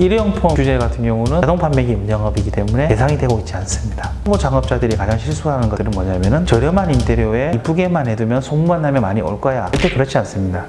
일회용품 규제 같은 경우는 자동 판매기 운영업이기 때문에 대상이 되고 있지 않습니다. 후보 작업자들이 가장 실수하는 것들은 뭐냐면은 저렴한 인테리어에 이쁘게만 해두면 소문만 나면 많이 올 거야. 절대 그렇지 않습니다.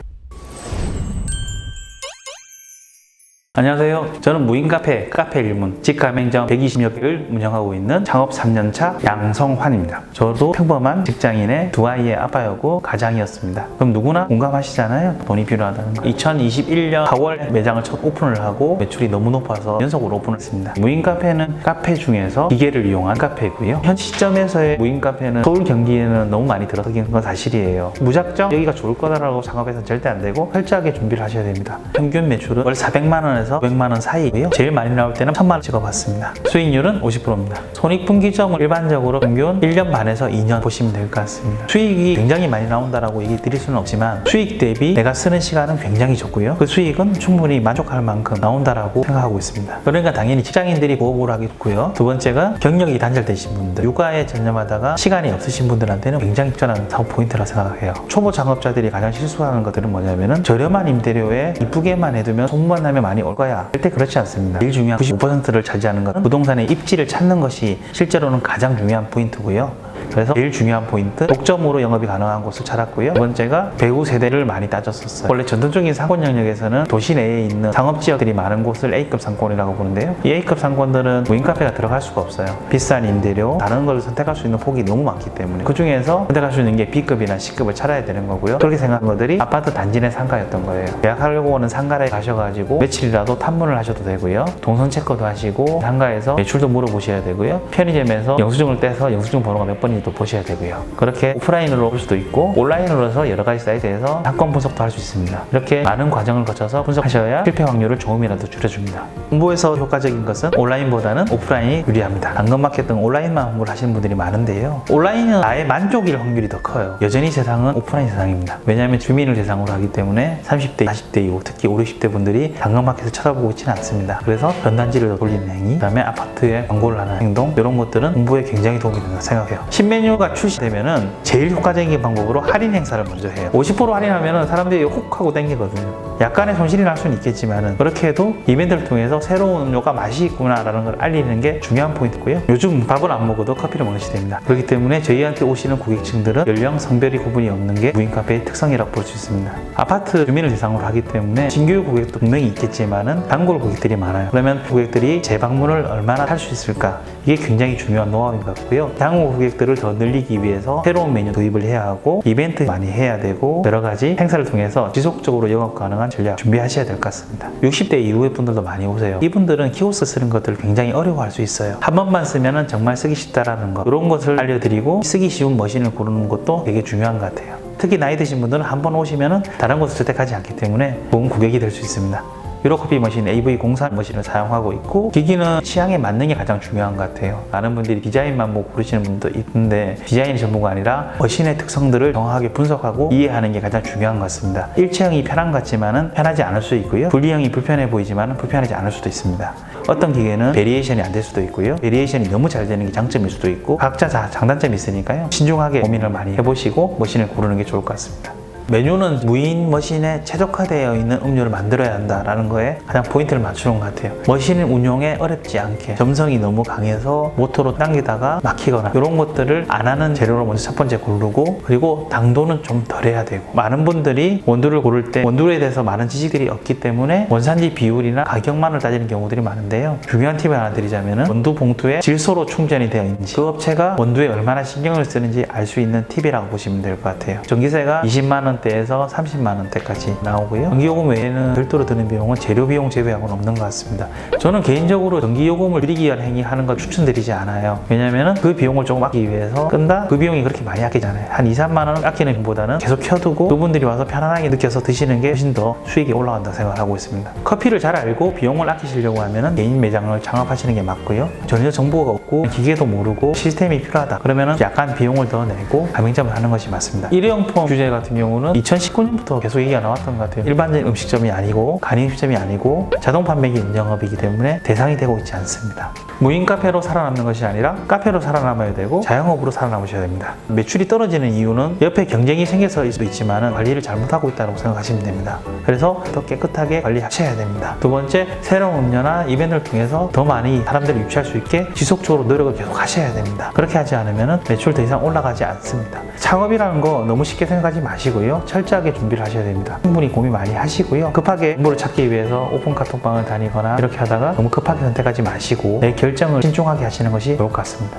안녕하세요. 저는 무인 카페, 카페 일문, 직가맹점 120여 개를 운영하고 있는 창업 3년차 양성환입니다. 저도 평범한 직장인의 두 아이의 아빠였고 가장이었습니다. 그럼 누구나 공감하시잖아요. 돈이 필요하다는 거. 2021년 4월 매장을 첫 오픈을 하고 매출이 너무 높아서 연속으로 오픈했습니다. 무인 카페는 카페 중에서 기계를 이용한 카페고요. 현 시점에서의 무인 카페는 서울 경기에는 너무 많이 들어서긴 건 사실이에요. 무작정 여기가 좋을 거다라고 작업해서는 절대 안 되고 철저하게 준비를 하셔야 됩니다. 평균 매출은 월 400만 원 에서 500만 원 사이고요. 제일 많이 나올 때는 1000만 원 찍어봤습니다. 수익률은 50%입니다. 손익분기점을 일반적으로 평균 1년 반에서 2년 보시면 될 것 같습니다. 수익이 굉장히 많이 나온다라고 얘기 드릴 수는 없지만 수익 대비 내가 쓰는 시간은 굉장히 적고요. 그 수익은 충분히 만족할 만큼 나온다라고 생각하고 있습니다. 그러니까 당연히 직장인들이 보호를 하겠고요. 두 번째가 경력이 단절되신 분들, 육아에 전념하다가 시간이 없으신 분들한테는 굉장히 적절한 사업 포인트라 생각해요. 초보 작업자들이 가장 실수하는 것들은 뭐냐면은 저렴한 임대료에 이쁘게만 해두면 소문만 나면 많이 올 거야. 절대 그렇지 않습니다. 제일 중요한 95%를 차지하는 것은 부동산의 입지를 찾는 것이 실제로는 가장 중요한 포인트고요. 그래서 제일 중요한 포인트 독점으로 영업이 가능한 곳을 찾았고요. 두 번째가 배우 세대를 많이 따졌었어요. 원래 전통적인 상권 영역에서는 도시 내에 있는 상업 지역들이 많은 곳을 A급 상권이라고 보는데요. 이 A급 상권들은 무인 카페가 들어갈 수가 없어요. 비싼 임대료, 다른 걸 선택할 수 있는 폭이 너무 많기 때문에 그 중에서 선택할 수 있는 게 B급이나 C급을 찾아야 되는 거고요. 그렇게 생각한 것들이 아파트 단지 내 상가였던 거예요. 예약하려고 오는 상가에 가셔가지고 며칠이라도 탐문을 하셔도 되고요. 동선 체크도 하시고 상가에서 매출도 물어보셔야 되고요. 편의점에서 영수증을 떼서 영수증 번호가 몇번 또 보셔야 되고요. 그렇게 오프라인으로 올 수도 있고 온라인으로 해서 여러 가지 사이트에서 상권 분석도 할 수 있습니다. 이렇게 많은 과정을 거쳐서 분석하셔야 실패 확률을 조금이라도 줄여줍니다. 홍보에서 효과적인 것은 온라인보다는 오프라인이 유리합니다. 당근마켓 등 온라인만 홍보를 하시는 분들이 많은데요. 온라인은 나의 만족일 확률이 더 커요. 여전히 세상은 오프라인 세상입니다. 왜냐하면 주민을 대상으로 하기 때문에 30대, 40대 이후 특히 5, 60대 분들이 당근마켓을 쳐다보고 있지는 않습니다. 그래서 전단지를 돌리는 행위, 그다음에 아파트에 광고를 하는 행동 이런 것들은 홍보에 굉장히 도움이 된다고 생각해요. 신메뉴가 출시되면은 제일 효과적인 방법으로 할인 행사를 먼저 해요. 50% 할인하면은 사람들이 혹 하고 땡기거든요. 약간의 손실이 날 수는 있겠지만은 그렇게 해도 이벤트를 통해서 새로운 음료가 맛이 있구나라는 걸 알리는 게 중요한 포인트고요. 요즘 밥을 안 먹어도 커피를 먹는 시대입니다. 그렇기 때문에 저희한테 오시는 고객층들은 연령, 성별이 구분이 없는 게 무인 카페의 특성이라고 볼 수 있습니다. 아파트 주민을 대상으로 하기 때문에 신규 고객도 분명히 있겠지만은 단골 고객들이 많아요. 그러면 고객들이 재방문을 얼마나 할 수 있을까? 이게 굉장히 중요한 노하우인 것 같고요. 향후 고객들을 더 늘리기 위해서 새로운 메뉴 도입을 해야 하고 이벤트 많이 해야 되고 여러 가지 행사를 통해서 지속적으로 영업 가능한 전략 준비하셔야 될 것 같습니다. 60대 이후의 분들도 많이 오세요. 이분들은 키오스크 쓰는 것들을 굉장히 어려워할 수 있어요. 한 번만 쓰면은 정말 쓰기 쉽다라는 것 이런 것을 알려드리고 쓰기 쉬운 머신을 고르는 것도 되게 중요한 것 같아요. 특히 나이 드신 분들은 한 번 오시면은 다른 곳을 선택하지 않기 때문에 좋은 고객이 될 수 있습니다. 유로커피 머신 AV04 머신을 사용하고 있고 기기는 취향에 맞는 게 가장 중요한 것 같아요. 많은 분들이 디자인만 보고 고르시는 분도 있는데 디자인이 전부가 아니라 머신의 특성들을 정확하게 분석하고 이해하는 게 가장 중요한 것 같습니다. 일체형이 편한 것 같지만은 편하지 않을 수 있고요. 분리형이 불편해 보이지만은 불편하지 않을 수도 있습니다. 어떤 기계는 베리에이션이 안 될 수도 있고요. 베리에이션이 너무 잘 되는 게 장점일 수도 있고 각자 다 장단점이 있으니까요. 신중하게 고민을 많이 해보시고 머신을 고르는 게 좋을 것 같습니다 메뉴는 무인 머신에 최적화되어 있는 음료를 만들어야 한다라는 거에 가장 포인트를 맞추는 것 같아요. 머신 운용에 어렵지 않게 점성이 너무 강해서 모터로 당기다가 막히거나 이런 것들을 안 하는 재료로 먼저 첫 번째 고르고 그리고 당도는 좀 덜해야 되고 많은 분들이 원두를 고를 때 원두에 대해서 많은 지식들이 없기 때문에 원산지 비율이나 가격만을 따지는 경우들이 많은데요. 중요한 팁을 하나 드리자면은 원두 봉투에 질소로 충전이 되어 있는지 그 업체가 원두에 얼마나 신경을 쓰는지 알 수 있는 팁이라고 보시면 될 것 같아요. 전기세가 20만 원 원대에서 30만 원대까지 나오고요. 전기요금 외에는 별도로 드는 비용은 재료 비용 제외하고는 없는 것 같습니다. 저는 개인적으로 전기요금을 줄이기 위한 행위하는 걸 추천드리지 않아요. 왜냐하면 그 비용을 조금 아끼기 위해서 끈다 그 비용이 그렇게 많이 아끼잖아요. 한 2, 3만 원 아끼는 것보다는 계속 켜두고 그분들이 와서 편안하게 느껴서 드시는 게 훨씬 더 수익이 올라간다 생각하고 있습니다. 커피를 잘 알고 비용을 아끼시려고 하면 개인 매장을 창업하시는 게 맞고요. 전혀 정보가 없고 기계도 모르고 시스템이 필요하다. 그러면 약간 비용을 더 내고 가맹점을 하는 것이 맞습니다. 일회용품 규제 같은 경우는 이유는 2019년부터 계속 얘기가 나왔던 것 같아요. 일반적인 음식점이 아니고 간이 음식점이 아니고 자동 판매기 인정업이기 때문에 대상이 되고 있지 않습니다. 무인 카페로 살아남는 것이 아니라 카페로 살아남아야 되고 자영업으로 살아남으셔야 됩니다. 매출이 떨어지는 이유는 옆에 경쟁이 생겨서일 수도 있지만 관리를 잘못하고 있다고 생각하시면 됩니다. 그래서 더 깨끗하게 관리하셔야 됩니다. 두 번째, 새로운 음료나 이벤트를 통해서 더 많이 사람들을 유치할 수 있게 지속적으로 노력을 계속 하셔야 됩니다. 그렇게 하지 않으면 매출 더 이상 올라가지 않습니다. 창업이라는 거 너무 쉽게 생각하지 마시고요. 철저하게 준비를 하셔야 됩니다. 충분히 고민 많이 하시고요. 급하게 정보를 찾기 위해서 오픈 카톡방을 다니거나 이렇게 하다가 너무 급하게 선택하지 마시고 내 결정을 신중하게 하시는 것이 좋을 것 같습니다.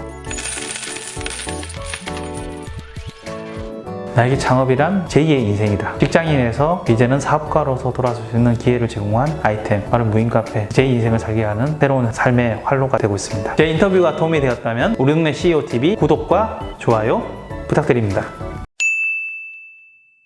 나에게 창업이란 제2의 인생이다. 직장인에서 이제는 사업가로서 돌아설 수 있는 기회를 제공한 아이템, 바로 무인카페. 제 인생을 살게 하는 새로운 삶의 활로가 되고 있습니다. 제 인터뷰가 도움이 되었다면 우리 동네 CEO TV 구독과 좋아요 부탁드립니다.